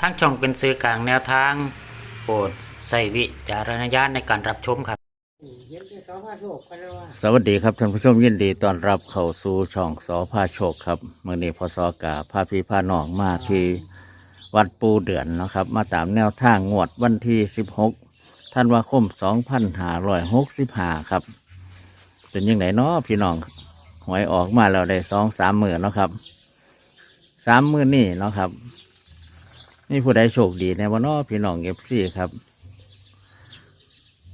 ทั้งช่องเป็นสื่อกลางแนวทาง โปรดใส่วิจารณญาณในการรับชมครับเห็นที่เขาว่าโลกกันแล้วว่าสวัสดีครับท่านผู้ชมยินดีต้อนรับเข้าสู่ช่องสอพาโชคครับเมื่อนี้พศกาพาพี่พาน้องมาที่วัดปูเดือนเนาะครับ มาตามแนวทางงวดวันที่สิบหกธันวาคมสองพันห้าร้อยหกสิบห้าครับเป็นยังไงเนาะพี่น้องหวยออกมาแล้วได้สองสามหมื่นเนาะครับสามหมื่นนี่เนาะครับ นี่ผู้ใดโชคดีในวันนาะพี่น้องเอฟซีครับ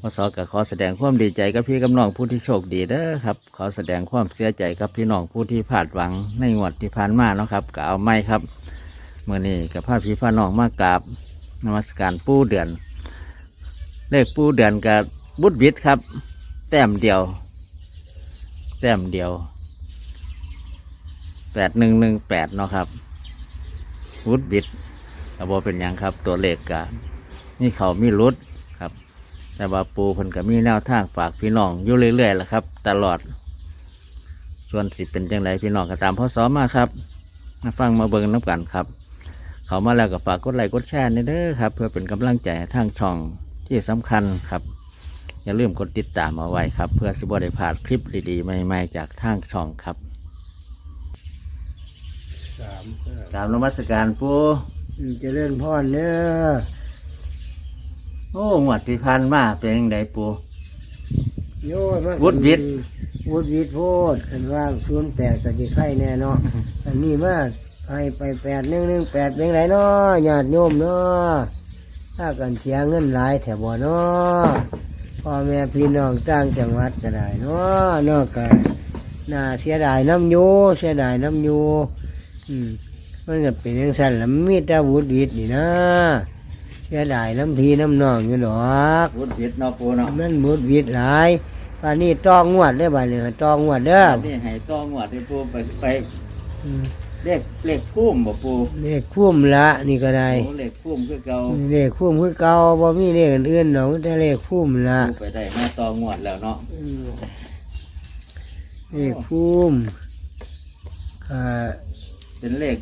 พศก็ขอแสดงความดีใจกับพี่กับน้องผู้ที่โชคดีเด้อครับ ขอแสดงความเสียใจกับพี่น้องผู้ที่พลาดหวังในงวดที่ผ่านมาเนาะครับก็เอาไม่ครับเมื่อนี้กับพาพี่พาน้องมากราบนมัสการปู้เดือน เลขปู้เดือนกับบุตรบิดครับ แต้มเดียว แต้มเดียวแปดหนึ่งหนึ่งแปดเนาะครับบุตรบิด กระบอเป็นหยังครับตัวเลขกะนี่เขามีรุดครับ แต่ว่าปูเพิ่นก็มีแนวทางฝากพี่น้องอยู่เรื่อยๆแหละครับ ตลอด ส่วนสิเป็นจังไรพี่น้องก็ตามพ่อสอมาครับมาฟังมาเบิ่งน้ำกันครับ เขามาแล้วก็ฝากกดไลค์กดแชร์นี่เด้อครับ เพื่อเป็นกำลังใจให้ทางช่องที่สำคัญครับอย่าลืมกดติดตามเอาไว้ครับ เพื่อสิบได้พลาดคลิปดีๆใหม่ๆจากทางช่องครับสามตามนมัสการปู อืมเจะเล่นพ่อเนื้อโอ้หวดที่พันมาเป็นยังไงปู โย่มันวุฒิวิทย์ วุฒิวิทย์โพดคันว่างศูนย์แปดสติไข่แน่เนาะอันนี้มาให้ไปแปดหนึ่งหนึ่งแปดเป็นไรเนาะญาติโยมเนาะถ้ากันเสียเงินหลายแถวบ่เนาะพ่อแม่พี่น้องต่างจังหวัดก็ได้เนาะเนาะกันน่าเสียดายน้ำอยูเสียดายน้ำอยูอืม มันก็เป็นอย่างสั้นแล้วมีแต่วุฒิวิทย์นี่นะเสียดายน้ำพีน้ำนองอยู่หรอกวุฒิบิดเนาะปูเนาะมันวุฒิวิทย์หลายป่านนี้ต้องงวดได้อบ่านี้ต้องงวดเด้อนี่ให้ต้องหวดที่ปูไปไปอืมเลขเลขพุ่มบ่ปูเลขคุ้มละนี่ก็ได้โอ้เลขพุ่มคือเก่าเลขคุ้มคือเก่าบ่มีเลขอื่นๆหรอกมีแต่เลขคุ้มละปูไปได้มาต่องวดแล้วเนาะอืมเลขคุ้มก็เป็นเลข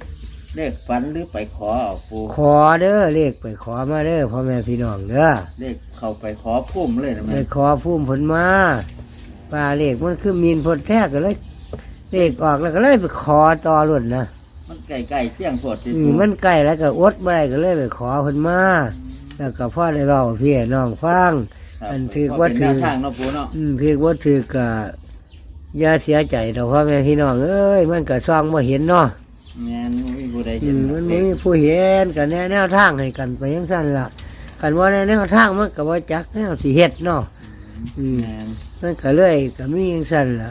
เลขฝันหรือไปขอเอาปูขอเด้อเลขไปขอมาเด้อพ่อแม่พี่น้องเด้อเลขเข้าไปขอพุ่มเลยนะไปแม่ขอพุ่มผลมาปลาเลขมันคือมีนพลแท้ก็เลยเลขออกแล้วก็เลยไปขอต่อรุ่นนะมันใกล้ๆเที่ยงโพดที่อืปูมมันใกล้แล้วก็อดไม่ได้ก็เลยไปขอผลมาแล้วก็พ่อได้เล่าพี่น้องฟัง ครับอันถือเพระว่าเป็นถืแนอวทางเนาะปูเนาะอืมถือว่าถือกะอย่าเสียใจแต่พ่อแม่พี่น้องเอ้ยมันก็ซ่องมาเห็นเนาะ แม่นบ่มี ผู้ใดอืเห็นมมันเลไม่ขมีผู้เห็นกันแน่แนวทางให้กันไปยังสั้นละกันว่าในแนวทางมันก็ว่าจักแนวสิเฮ็ดเนาะอืมแม่นมันก็เลยก็มีอย่างสั้นล่ะ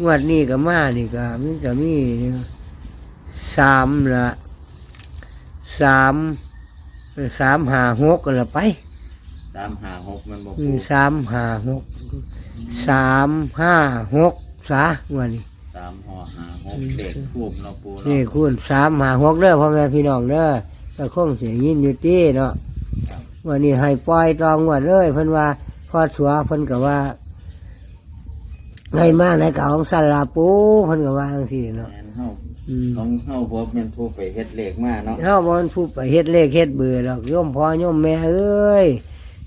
งวดนี้ก็มานี่ก็มันก็มีสามละสามสามหาหกกันละไปตามหาหกมันบ่อืปูมสามหาหกสามห้าหกสางวดนี้ตามห่อหาหกเลขพุ่มเนาะปูนี่เนาะคุณสามหาหกเด้อพ่อแม่พี่น้องเด้อก็คงเสียยินอยู่ที่เนาะครับวันนี้ให้ปล่อยตองงวดเลยเพิ่นว่าพอสัวเพิ่นก็ว่าไงมากในเก่าของสันลาปูเพิ่นก็ว่าจังซี่เนาะแม่นเฮาอืมของเฮาบ่แม่นผู้ไปเฮ็ดเลขมาเนาะเฮาบ่มันผู้ไปเฮ็ดเลขเฮ็ดเบื่อหรอกโยมพ่อโยมแม่เอ้ย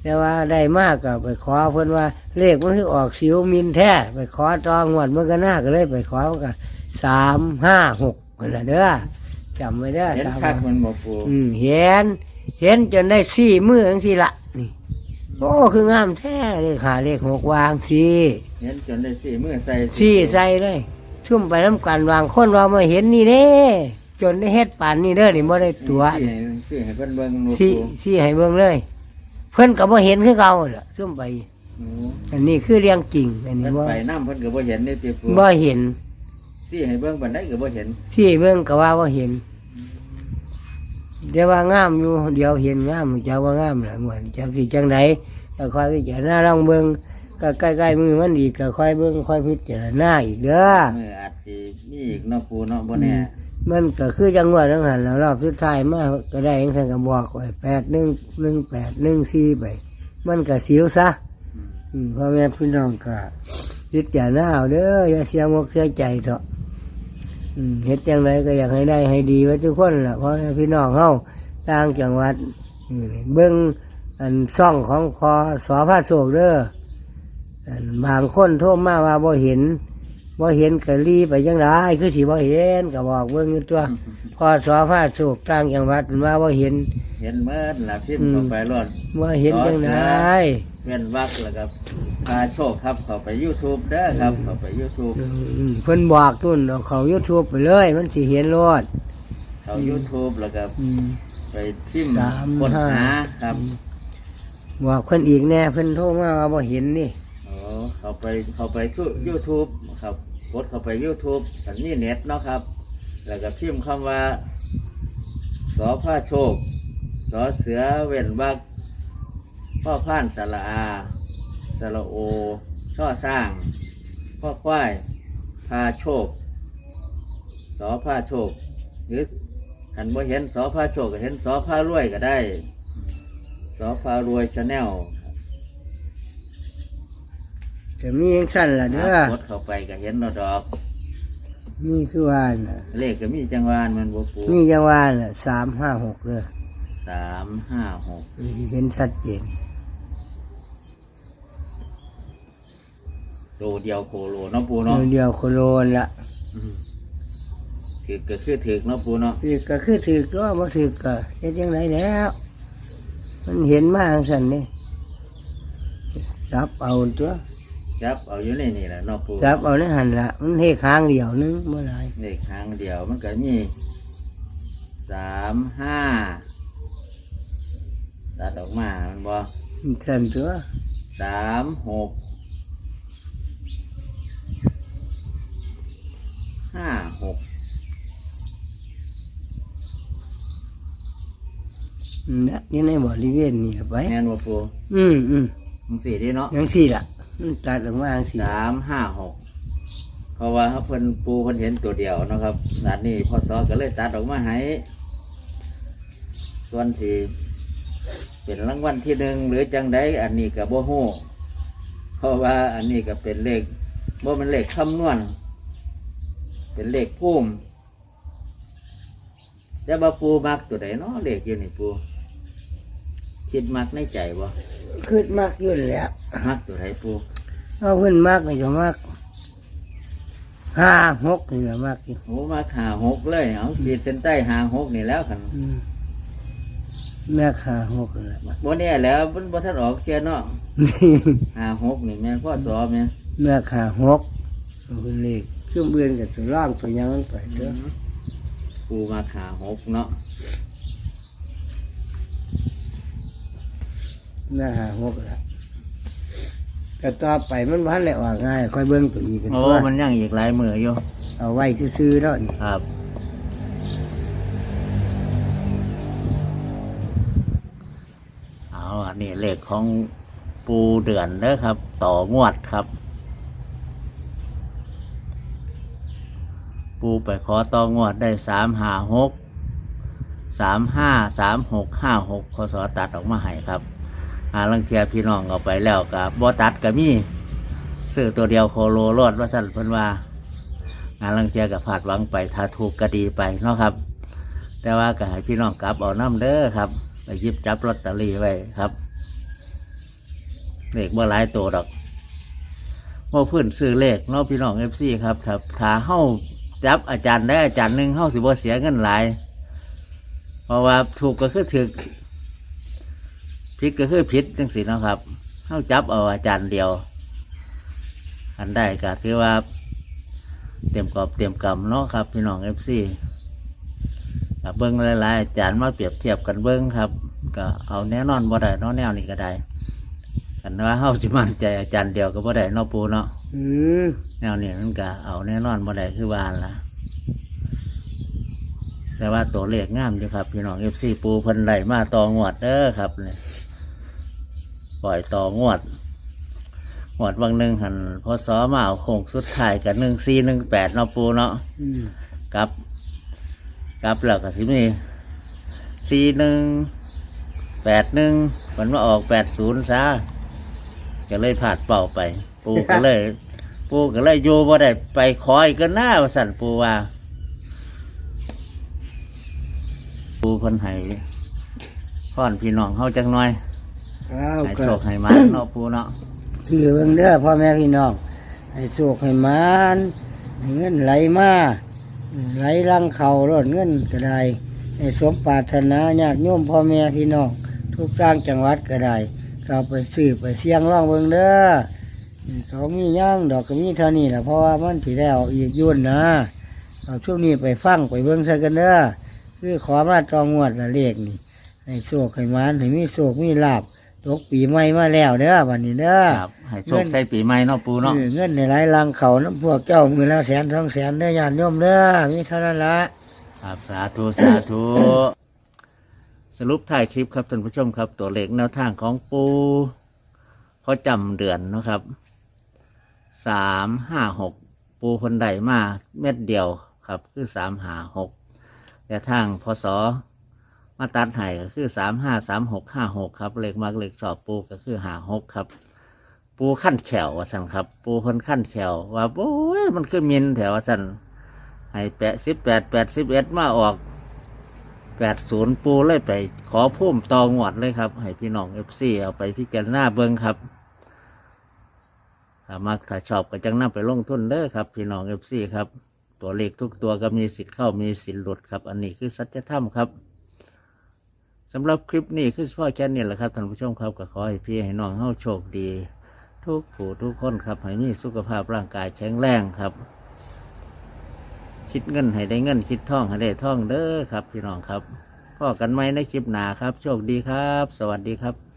แต่ว่าได้มากก็ไปขอเพิ่นว่า เลขมันคือออกสิวมินแท้ไปขอตองวดมันก็น่าก็เลยไปขอมันก็สามห้าหกนั่นล่ะเด้อจำไว้เด้อเห็นตามคักมันบ่ปูอืมเห็น เห็นจนได้สี่มือจังสี่ละนี่ โอ้คืองามแท้เลขหาเลขหกวางสี่เห็นจนได้สี่มือใส่สี่ใส่เลยชุ่มไปน้ำกันวางคนว่ามาเห็นนี่เด้จนได้เฮ็ดป่านนี่เด้อนี่บ่ได้ตัวสี่ให้สี่ให้เพิ่นเบิ่งหนูสี่ปูสี่ให้เบิ่งเลย เพิ่นก็บ่เห็นคือเก่าล่ะชุ่มไปโอ้อันนี้คือเรื่องจริง อันนี้เพิ่นบ่ไปนำเพิ่นก็บ่เห็นนี่ติปูบ่เห็นสี่ให้เบิ่งปานใดก็บ่เห็นที่เบิ่งก็ว่าบ่เห็นเดี๋ยวว่างามอยู่เดี๋ยวเห็นงามจะว่างามล่ะเหมือนจักสิจังไดก็ค่อยพิจารณาลองเบิ่งก็ใกล้ๆมือมันอีกก็ค่อยเบิ่งค่อยพิจารณาอีกเด้อมืออาจสิมีอีกเนาะปูเนาะบ่แน่มันก็คือจังหวะทั้งหันแล้วรอบสุดท้ายมาก็ได้ยังสังก็บอกไว้แปดหนึ่งหนึ่งแปดหนึ่งสี่ไปมันก็สิวซะ อืมพ่อแม่พี่น้องก็พิจารณาเอาเด้ออย่าเสียมกเสียใจเถอะอืมเฮ็ดจังไรก็อยากให้ได้ให้ดีไว้ทุกคนล่ะพ่อแม่พี่น้องเฮาต่างจังหวัดอืมเบิ้งอันซ่องของคอสอพระโศกเด้ออันบางคนโทรมาว่าบ่เห็นบ่เห็นกะรีไปยังไงคือสิบ่เห็นก็บอกเบิ้งอยู่ตัว พอสอพระโศกต่างจังหวัดมันว่าบ่เห็น เห็นเมื่อละพิมพ์เข้าไปรอดบ่เห็นจังไดเว้นวักแล้วก็พาโชคครับเข้าไป YouTube เด้อครับเข้าไป YouTube อืมเพิ่นบอกตุนเอาเขา YouTube ไปเลย มันสิเห็นรอดเข้า YouTube แล้วก็อืมไปพิมพ์สามค้นห้าหาครับบอกเพิ่นอีกแน่เพิ่นโทรมาว่าบ่เห็นนี่โอ้เข้าไปเข้าไปที่ YouTube ครับกดเข้าไป YouTube มันมีเน็ตเนาะครับ แล้วก็พิมพ์คำว่า สอผ้าโชค สอเสือเว้นวักพ่อพ่านสระอาสระโอ ช่อสร้าง พ่อควายพาโชค สอผ้าโชค หรือหันบ่เห็นสอผ้าโชคก็เห็นสอผ้ารวยก็ได้ สอผ้ารวยชาแนลจะมีจังซั่นล่ะเด้อกดเข้าไปก็เห็นเราดอก นี่คือว่าน่ะเลขก็มีจังหวานมันบ่ปูนี่จังว่าน่ะ356เด้อสามห้าหกนี่เห็นชัดเจนตัวเดียวโคโลเนาะปูเนาะเดียวโคโลนละอืมถือก็คือถือเนาะปูเนาะถือก็คือถือก็บ่ถือก็เฮ็ดจังไดแล้ว มันเห็นมาจังซั่นนี่จับเอาตัว จับเอาอยู่ในนี่แหละเนาะปูจับเอาในหันละมันเฮ็ดข้างเดียวนึงบ่หลายเลขหางเดียวมันก็มีสามห้าตัดออกมามันบ่ซั่นตัวสามหกห้าหกนะยังในบริเวณนี่ล่ะไปแน่นบ่ปูอืมอืมมึงสี่ดีเนาะ ยังสี่ล่ะ มันตัดออกมาสี่สามห้าหกเพราะว่าเพิ่นปูเพิ่นเห็นตัวเดียวนะครับนัดนี้พ่อสอก็เลยตัดออกมาให้ส่วนที่เป็นรางวัลที่หนึ่งหรือจังใดอันนี้กับโบฮู้เพราะว่าอันนี้ก็เป็นเลขบ่เป็นเลขคำนวณเป็นเลขพุ่มแต่ว่าปูมักตัวใดเนาะเลขอยู่นี่ปู คิดมักในใจบ่ขึ้นมากอยุ่นแหล้วมักตัวใดปูเอาขึ้นมากนี่จะมากห้าหกนี่แหละมากอยู่โอ้มาหาหกเลยเอาขีดเส้นใต้หาหกนี่แล้วคันอืมแม่ขาหกนี่แหละบ่แน่แล้วมันบ่ทันออกเชียเนาะหาหกนี่แม่นพ่อสอแม่นแม่ขาหกเอาขึ้นเลขเครื่องเบือนกับตัวล่างตัวหยังมันไปเด้อปูมาหาหกเนาะ แม่หาหกละก็ต่อไปมันพันแหละว่าง่าย ค่อยเบิ้งตัวอีกกันโอ้ ตัวมันยังอีกหลายมืออยู่ เอาไว้ซื่อๆแล้วนี่ครับ เอาอันนี้เลขของปูเดือนเด้อครับ ต่องวดครับ ปูไปขอต่องวดได้สามห้าหกสามห้าสามหกห้าหกพศตัดออกมาให้ครับ หาลังเทียพี่น้องเอาไปแล้วกับบอตัดก็มีซื้อตัวเดียวโคโลรอดว่าสั่นเพิ่นว่างานลังเทียกับผาดหวังไปถ้าถูกก็ดีไปเนาะครับ แต่ว่าก็ให้พี่น้องกลับเอาน้ำเด้อครับไปยิบจับลอตเตอรี่ไว้ครับเลขบ่หลายตัวดอกว่าเพื่อนซื้อเลขเนาะพี่น้องเอฟซีครับถ้าถ้าเฮ้าจับอาจารย์ได้อาจารย์หนึ่งเฮ้าสิบ่เสียเงินหลาย เพราะว่าถูกก็คือถูก ผิดก็คือผิดจังสิเนาะครับเฮ้าจับเอาอาจารย์เดียว อันได้ก็คือว่า เตรียมกรอบเตรียมกำเนาะครับพี่น้องเอฟซีกับเบิ้งหลายๆอาจารย์มาเปรียบเทียบกันเบิ้งครับ ก็เอาแน่นอนบ่ได้เนาะแนวนี้ก็ได้กันว่าเฮาสิมั่นใจอาจารย์เดียวก็บ่ได้เนาะปูเนาะอืมแนวนี้มันก็เอาแน่นอนบ่ได้คือว่าหั่นล่ะแต่ว่าตัวเลขงามอยู่ครับ พี่น้องเอฟซีปูเพิ่นได้มาต่องวดเด้อครับเนี่ย ปล่อยต่องวดหวดวังหนึ่งหันพอสอมาเอาโค้งสุดท้ายกับหนึ่งสี่หนึ่งแปดเนาะปูเนาะอืมกับกับแล้วก็สิมีสี่หนึ่งแปดหนึ่งมันมาออกแปดศูนย์ซะก็เลยผาดเป่าไป ปูก็เลย ปูก็เลยอยู่บ่ได้ไปคอยกันหน้าว่าสั่นปูว่า ปูคนไห้พ่อนพี่น้องเฮาจักหน่อย เอาให้ก็โชคให้มาเนาะปูเนาะชื่อเบิ่งเด้อพ่อแม่พี่น้องให้โชคให้หมานให้เงินไหลมาไหลลังเข่ารถเงินก็ได้ให้สมปรารถนาญาติโยมพ่อแม่พี่น้องทุกต่างจังหวัดก็ได้ก็เอาไปซื้อไปเสี่ยงร่องเบิ่งเด้อเขามีย่างดอกก็มีเท่านี้แหละเพราะว่ามันสิได้เอาอีกยุ่นนะเอาช่วงนี้ไปฟังไปเบิ่งซะกันเด้อคือขอมาจองงวดละเลขนี่ให้โชคให้หมานให้มีโชคมีลาบ ตกปีใหม่มาแล้วเด้อวันนี้เด้อครับให้โชคใส่ปีใหม่เนาะปูเนาะเออเงินในหลายลังเขาน้ำพวกเจ้ามือละแสนสองแสนได้อยานโยมเด้อมีเท่านั้นละครับสาธุสาธุสรุปท้ายคลิปครับท่านผู้ชมครับ ตัวเลขแนวทางของปูเขาจำเดือนเนาะครับสามห้าหกปูคนใดมาเม็ดเดียวครับ คือสามหาหกแต่ทางพศ มาตัดไห้ก็คือสามห้าสามหกห้าหกครับเลขมากเลขชอบปูก็คือหาหกครับ ปูขั้นแขวว่าสันครับ ปูคนขั้นแขวว่าโอ้ยมันคือมินแถวว่าสันให้แปดสิบแปดแปดสิบเอ็ดมาออกแปดศูนย์ปูเลยไป ขอพุ่มตองหวดเลยครับ ให้พี่น้องเอฟซีเอาไปพิจารณาเบิ้งครับถ้ามักถ้าชอบก็จังนำไปลงทุนเด้อครับ พี่น้องเอฟซีครับ ตัวเลขทุกตัวก็มีสิทธิ์เข้ามีสิทธิ์หลุดครับ อันนี้คือสัจธรรมครับ สำหรับคลิปนี้คือพ่อแค่นี้แหละครับท่านผู้ชมครับก็ขอให้พี่ให้น้องเฮาโชคดี ทุกผู้ทุกคนครับ ให้มีสุขภาพร่างกายแข็งแรงครับ คิดเงินให้ได้เงิน คิดท่องให้ได้ท่องเด้อครับ พี่น้องครับพ่อกันไหมในคลิปหนาครับ โชคดีครับ สวัสดีครับ